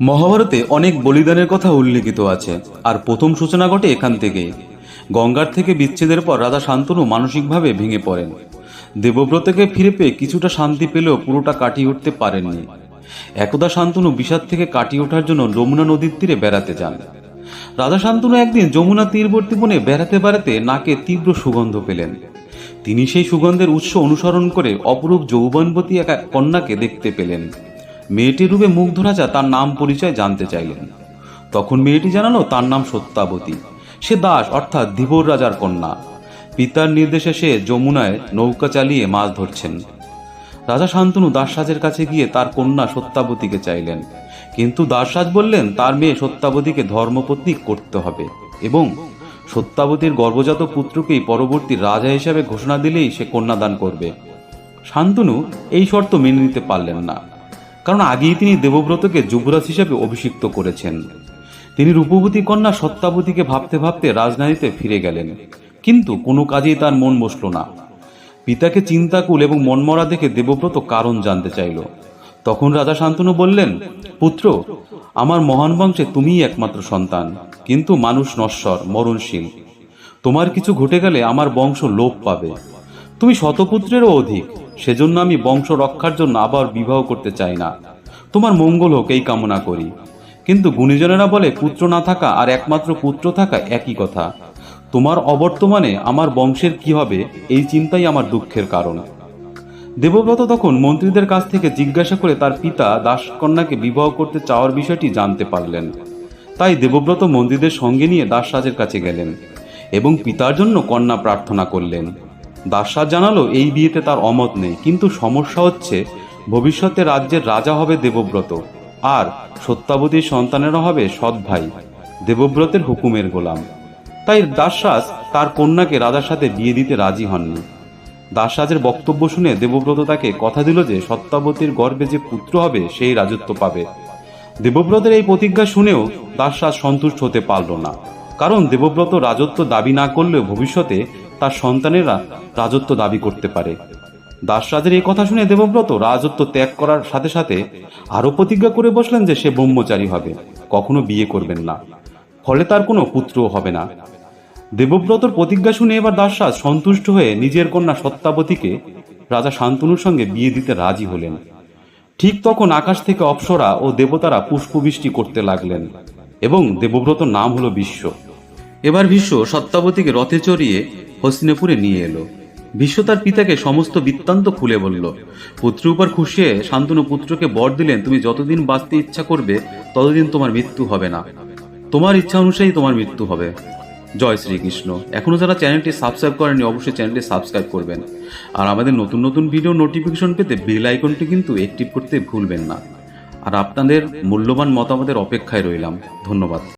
মহাভারতে অনেক বলিদানের কথা উল্লেখিত আছে, আর প্রথম সূচনা ঘটে এখান থেকেই। গঙ্গার থেকে বিচ্ছেদের পর রাজা শান্তনু মানসিকভাবে ভেঙে পড়েন। দেবব্রতকে ফিরে পেয়ে কিছুটা শান্তি পেলেও পুরোটা কাটিয়ে উঠতে পারেননি। একদা শান্তনু বিষাদ থেকে কাটিয়ে ওঠার জন্য যমুনা নদীর তীরে বেড়াতে যান। রাজা শান্তনু একদিন যমুনা তীরবর্তী বনে বেড়াতে বেড়াতে নাকে তীব্র সুগন্ধ পেলেন। তিনি সেই সুগন্ধের উৎস অনুসরণ করে অপরূপ যৌবনবতী এক কন্যাকে দেখতে পেলেন। মেয়েটি রূপে মুগ্ধ রাজা তার নাম পরিচয় জানতে চাইলেন। তখন মেয়েটি জানালো তার নাম সত্যাবতী। সে দাস, অর্থাৎ ধীবর রাজার কন্যা। পিতার নির্দেশে সে যমুনায় নৌকা চালিয়ে মাছ ধরছেন। রাজা শান্তনু দাসরাজের কাছে গিয়ে তার কন্যা সত্যাবতীকে চাইলেন। কিন্তু দাসরাজ বললেন, তার মেয়ে সত্যাবতীকে ধর্মপত্নী করতে হবে এবং সত্যাবতীর গর্ভজাত পুত্রকেই পরবর্তী রাজা হিসাবে ঘোষণা দিলেই সে কন্যাদান করবে। শান্তনু এই শর্ত মেনে নিতে পারলেন না। কারণ আগেই তিনি দেবব্রতকে যুবরাজ হিসেবে অভিষিক্ত করেছেন। তিনি রূপবতী কন্যা সত্যাবতীকে ভাবতে ভাবতে রাজধানীতে ফিরে গেলেন। কিন্তু কোনো কাজেই তার মন বসল না। পিতাকে চিন্তাকুল এবং মনমরা দেখে দেবব্রত কারণ জানতে চাইল। তখন রাজা শান্তনু বললেন, পুত্র, আমার মহান বংশে তুমিই একমাত্র সন্তান, কিন্তু মানুষ নশ্বর, মরণশীল। তোমার কিছু ঘটে গেলে আমার বংশ লোপ পাবে। তুমি শতপুত্রেরও অধিক সেজন্য আমি বংশ রক্ষার জন্য আবার বিবাহ করতে চাই না। তোমার মঙ্গল হোক, এই কামনা করি। কিন্তু গুণীজনেরা বলে, পুত্র না থাকা আর একমাত্র পুত্র থাকা একই কথা। তোমার অবর্তমানে আমার বংশের কি হবে, এই চিন্তাই আমার দুঃখের কারণ। দেবব্রত তখন মন্ত্রীদের কাছ থেকে জিজ্ঞাসা করে তার পিতা দাসকন্যাকে বিবাহ করতে চাওয়ার বিষয়টি জানতে পারলেন। তাই দেবব্রত মন্ত্রীদের সঙ্গে নিয়ে দাসরাজের কাছে গেলেন এবং পিতার জন্য কন্যা প্রার্থনা করলেন। দাসরাজ জানালো, এই বিয়েতে তার অমত নেই। কিন্তু সমস্যা হচ্ছে, ভবিষ্যতে রাজ্যের রাজা হবে দেবব্রত। আর সত্যাবতীর সন্তানেরা হবে সৎ ভাই, দেবব্রতের হুকুমের গোলাম। তাই দাসরাজ তার কন্যাকে রাজার সাথে বিয়ে দিতে রাজি হননি। দাসরাজের বক্তব্য শুনে দেবব্রত তাকে কথা দিল যে, সত্যাবতীর গর্ভে যে পুত্র হবে, সেই রাজত্ব পাবে। দেবব্রতের এই প্রতিজ্ঞা শুনেও দাসরাজ সন্তুষ্ট হতে পারল না। কারণ দেবব্রত রাজত্ব দাবি না করলেও ভবিষ্যতে তার সন্তানেরা রাজত্ব দাবি করতে পারে। দাসরাজের এই কথা শুনে দেবব্রত রাজত্ব ত্যাগ করার সাথে সাথে আরও প্রতিজ্ঞা করে বসলেন যে সে ব্রহ্মচারী হবে, কখনো বিয়ে করবেন না। ফলে তার কোনো পুত্রও হবে না। দেবব্রতর প্রতিজ্ঞা শুনে এবার দাসরাজ সন্তুষ্ট হয়ে নিজের কন্যা সত্যাবতীকে রাজা শান্তনুর সঙ্গে বিয়ে দিতে রাজি হলেন। ঠিক তখন আকাশ থেকে অপ্সরা ও দেবতারা পুষ্পবৃষ্টি করতে লাগলেন এবং দেবব্রত নাম হলো বিশ্ব। এবার বিশ্ব সত্যাবতীকে রথে চড়িয়ে হস্তিনাপুরে নিয়ে এলো। বিশ্ব তার পিতাকে সমস্ত বৃত্তান্ত খুলে বলল, পুত্র উপর খুশি হয়ে শান্তনু পুত্রকে বর দিলেন, তুমি যতদিন বাঁচতে ইচ্ছা করবে, ততদিন তোমার মৃত্যু হবে না। তোমার ইচ্ছা অনুযায়ী তোমার মৃত্যু হবে। জয় শ্রীকৃষ্ণ। এখনও যারা চ্যানেলটি সাবস্ক্রাইব করেনি অবশ্যই চ্যানেলটি সাবস্ক্রাইব করবেন। আর আমাদের নতুন নতুন ভিডিও নোটিফিকেশন পেতে বেল আইকনটি কিন্তু অ্যাক্টিভ করতে ভুলবেন না। আর আপনাদের মূল্যবান মতামতের অপেক্ষায় রইলাম। ধন্যবাদ।